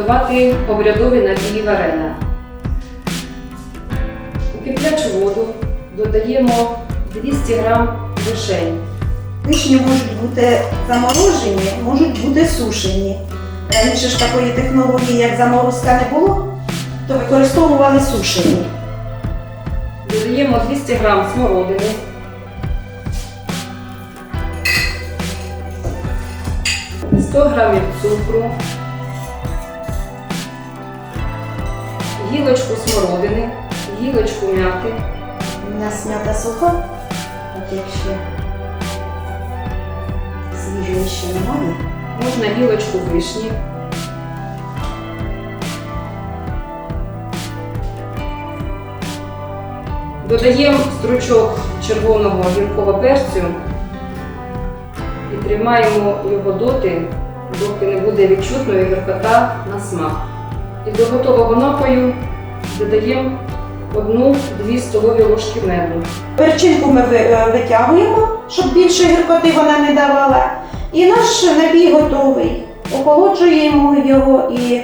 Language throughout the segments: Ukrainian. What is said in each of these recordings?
приготувати обрядові напії варена. У киплячу воду додаємо 200 г вишень. Вишні можуть бути заморожені, можуть бути сушені. Раніше ж такої технології, як заморозка, не було, то використовували сушені. Додаємо 200 г смородини. Сто грамів цукру, гілочку смородини, гілочку м'яти, У нас м'ята суха, так якщо свіжої ще немає. можна гілочку вишні, додаємо стручок червоного гіркого перцю і тримаємо його доти, доки не буде відчутною гіркота на смак. І до готового напою додаємо 1-2 столові ложки меду. Перчинку ми е, витягуємо, щоб більше гіркоти вона не давала. І наш напій готовий. Охолоджуємо його і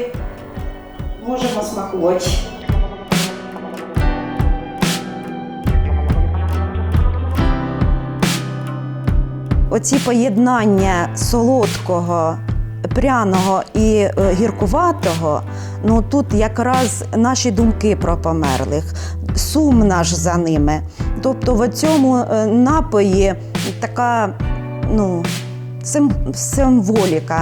можемо смакувати. Оці поєднання солодкого, пряного і е, гіркуватого, ну тут якраз наші думки про померлих, сум наш за ними. Тобто в цьому е, напої така ну, сим- символіка